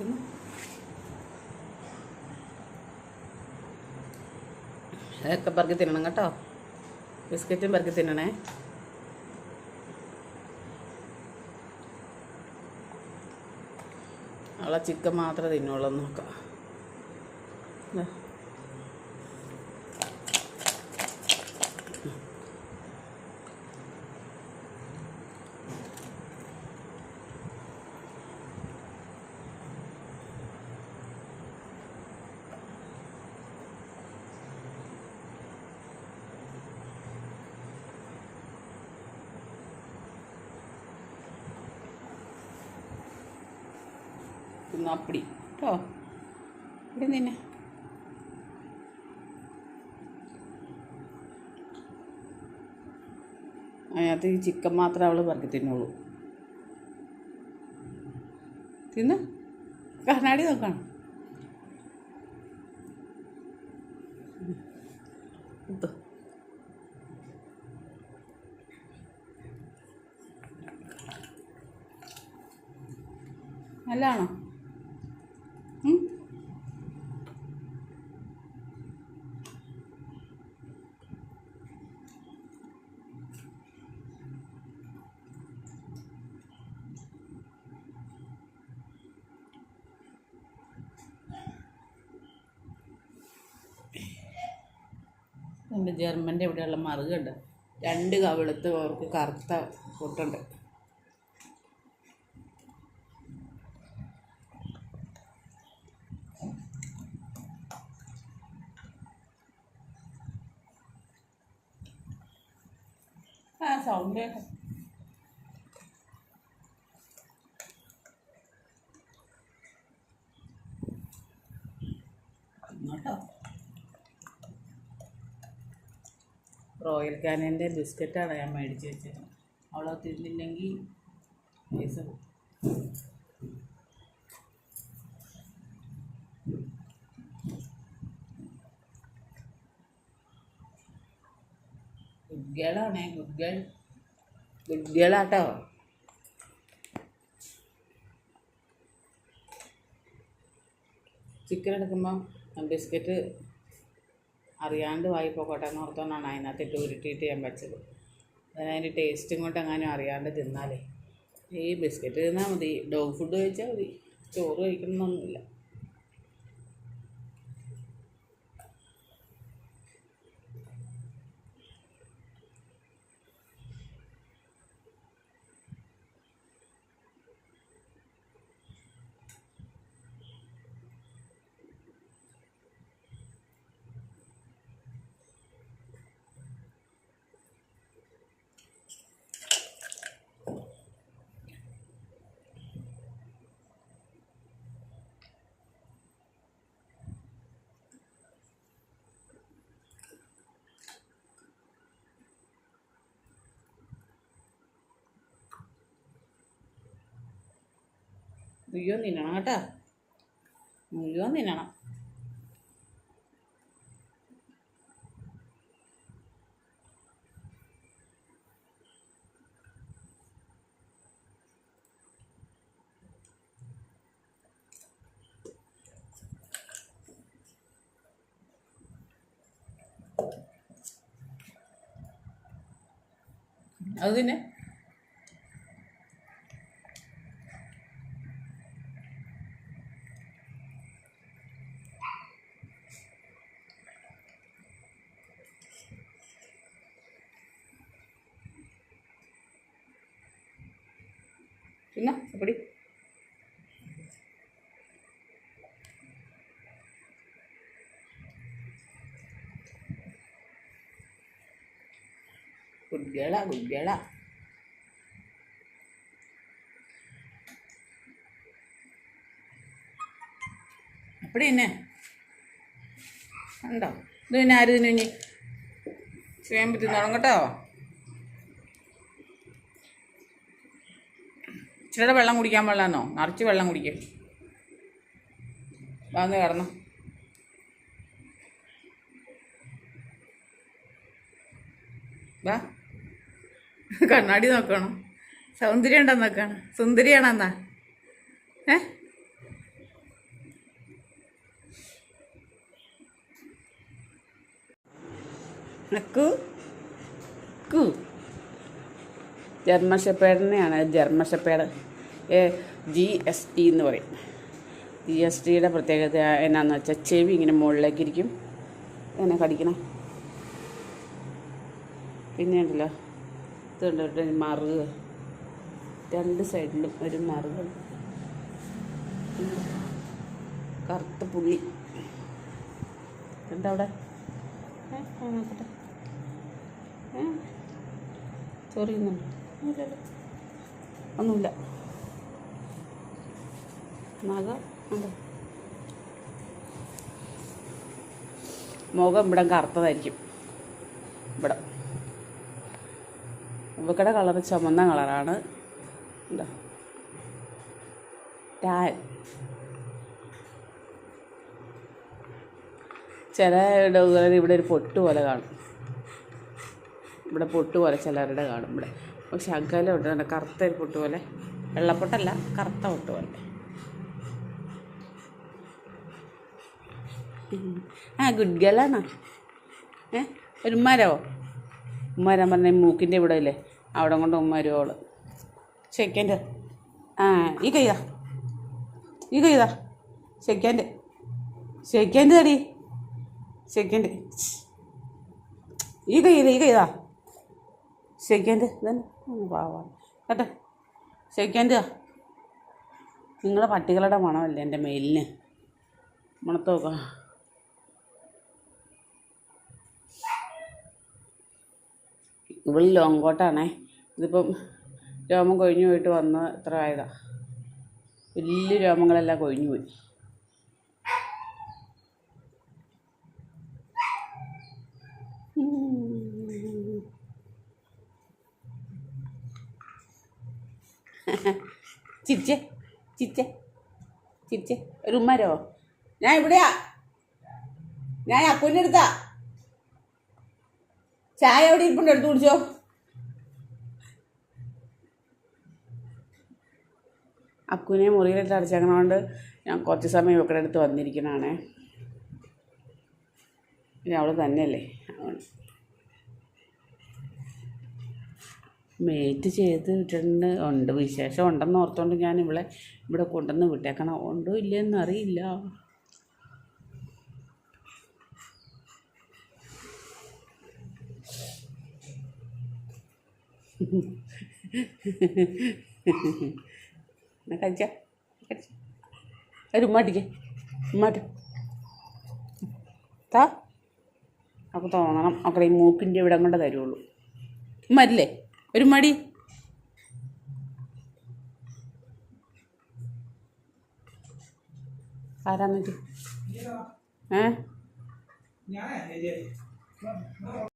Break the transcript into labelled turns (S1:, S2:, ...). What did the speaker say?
S1: തിന്നു അതൊക്കെ പെറുക്കി തിന്നണം കേട്ടോ. ബിസ്ക്കറ്റും പെറുക്കി തിന്നണേ. അവളെ ചിക്കൻ മാത്രമേ തിന്നുള്ളൂ നോക്കാം. തിന്നു അപ്പടി. കേട്ടോ ഇവിടെ നിന്നെ. അതിനകത്ത് ഈ ചിക്കൻ മാത്രമേ അവൾ പറക്കി തിന്നുള്ളൂ. തിന്ന്? കണ്ണാടി നോക്കണം? നല്ലാണോ? എന്റെ ജർമ്മന്റെ ഇവിടെയുള്ള മറുകുണ്ട്. രണ്ട് കവിളത്ത് അവർക്ക് കറുത്ത പൊട്ടുണ്ട്. ആ സൗണ്ട് കേട്ടോ റോയൽ കാനന്റെ ബിസ്ക്കറ്റാണ് ഞാൻ മേടിച്ച് വെച്ചത്. അവളെ തിന്നില്ലെങ്കിൽ പൈസ പോകും ഗുഡ് ഗേളാണേ ഗുഡ് ഗേൾ ഗുഡ് ഗേളാട്ടോ ചിക്കൻ എടുക്കുമ്പോൾ ബിസ്ക്കറ്റ് അറിയാണ്ട് വായി പോക്കോട്ടെ എന്ന് ഓർത്തോണ്ടാണ് അതിനകത്തിട്ട് ഉരുട്ടിയിട്ട് ഞാൻ വെച്ചത്. അതിന്റെ ടേസ്റ്റും കൊണ്ട് എങ്ങാനും അറിയാണ്ട് തിന്നാലേ. ഈ ബിസ്ക്കറ്റ് തിന്നാൽ മതി. ഡോഗ് ഫുഡ് കഴിച്ചാൽ മതി. ചോറ് കഴിക്കണമെന്നൊന്നുമില്ല മുഴുവൻ തിന്നണം കേട്ടോ. മുഴുവൻ തിന്നണം അത് തന്നെ പിന്നെ അപ്പടി ഗുഡ് ഗേളാ ഗുഡ് അപ്പടി തന്നെ ഉണ്ടോ ഇത് പിന്നെ ആരും ഇതിന് ഇനി? ചെയ്യാൻ പറ്റുന്നോളം കേട്ടോ? ഇച്ചിരി വെള്ളം കുടിക്കാൻ പാടില്ലെന്നോ? നിറച്ച് വെള്ളം കുടിക്കും. വന്ന് കയറണം വാ. കണ്ണാടി നോക്കണം. സൗന്ദര്യം ഉണ്ടെന്ന് നോക്കണം സുന്ദരിയാണെന്നാ ഏ? നക്കു. കു. German ഷെപ്പേഡിനെയാണ് German shepherd G S T എന്ന് പറയും. ജി എസ് ടിയുടെ പ്രത്യേകത എന്നാന്ന് വെച്ചാൽ ചെവി ഇങ്ങനെ മുകളിലേക്ക് ഇരിക്കും. എന്നെ കടിക്കണം. പിന്നെ ഉണ്ടല്ലോ ഇതുണ്ട് മറുക് രണ്ട് സൈഡിലും ഒരു മറുക കറുത്ത പുള്ളി. അവിടെ? ഏ, ഒന്നുമില്ല. നഖ മുഖം ഇവിടെ കറുത്തതായിരിക്കും. ഇവിടെ. ഇവക്കടെ കളർ ചുമന്ന കളറാണ്. ചില ഡോഗുകളിൽ ഇവിടെ ഒരു പൊട്ട് പോലെ കാണും. ഇവിടെ പൊട്ട് പോലെ ചിലരുടെ കാണും ഇവിടെ. അകലം ഉണ്ട്. നല്ല കറുത്ത ഒരു പൊട്ട് പോലെ. വെള്ളപ്പൊട്ടല്ല കറുത്ത പൊട്ട് പോലെ. ആ ഗുഡ് ഗേളാണോ ഏ? ഒരു ഉമ്മാരോ ഉമ്മാരാൻ പറഞ്ഞ മൂക്കിന്റെ ഇവിടെ ഇല്ലേ? അവിടെ കൊണ്ട് ഉമ്മാരും അവൾ ശരിക്കന്റെ. ആ ഈ കൈതാ ഈ കൈതാ ശരിക്കന്റെ. ശരിക്കന്റെ തടി. ശരിക്കന്റെ. ഈ കൈ ഈ കൈതാ ചെക്കന്റെ ഇതന്നെ. പാവാണ് കേട്ടെ? ചെക്കന്റെ നിങ്ങളെ പട്ടികളുടെ മണമല്ലേ എന്റെ മെയിലിന്? മണത്ത് നോക്കാം ഇവൾ ലോങ് കോട്ടാണേ ഇതിപ്പം രോമം കൊഴിഞ്ഞു പോയിട്ട് വന്ന് ഇത്ര ആയതാണ് വലിയ രോമങ്ങളെല്ലാം കൊഴിഞ്ഞു പോയി. ചിരിച്ചേ ചിരിച്ചേ ചിരിച്ചേ. ഒരു ഉമ്മരോ? ഞാൻ ഇവിടെയാ. ഞാൻ അപ്പൂന്റെ അടുത്താ. ചായ എവിടെ ഇരിപ്പുണ്ട്? എടുത്ത് കുടിച്ചോ. അക്കുവിനെ മുറിയിലിട്ട് അടച്ചേക്കണോണ്ട് ഞാൻ കുറച്ച് സമയം ഇവക്കടെ അടുത്ത് വന്നിരിക്കണാണേ. പിന്നെ അവൾ തന്നെയല്ലേ? അതുകൊണ്ട് മേറ്റ് ചെയ്ത് വിട്ടിട്ടുണ്ട്. ഉണ്ട്. വിശേഷം ഉണ്ടെന്ന് ഓർത്തുകൊണ്ട് ഞാൻ ഇവിടെ ഇവിടെ കൊണ്ടുവന്ന് വിട്ടേക്കണം? ഉണ്ടോ ഇല്ലയെന്ന് അറിയില്ല. എന്നാ കഴിച്ച? ഉമ്മാട്ട് താ. അപ്പോൾ തോന്നണം. അക്കറേ ഈ മൂക്കിന്റെ ഇവിടെ കൊണ്ട് തരുള്ളൂ. ഉമ്മരില്ലേ ഒരു മടി ആരാ മതി ഏ?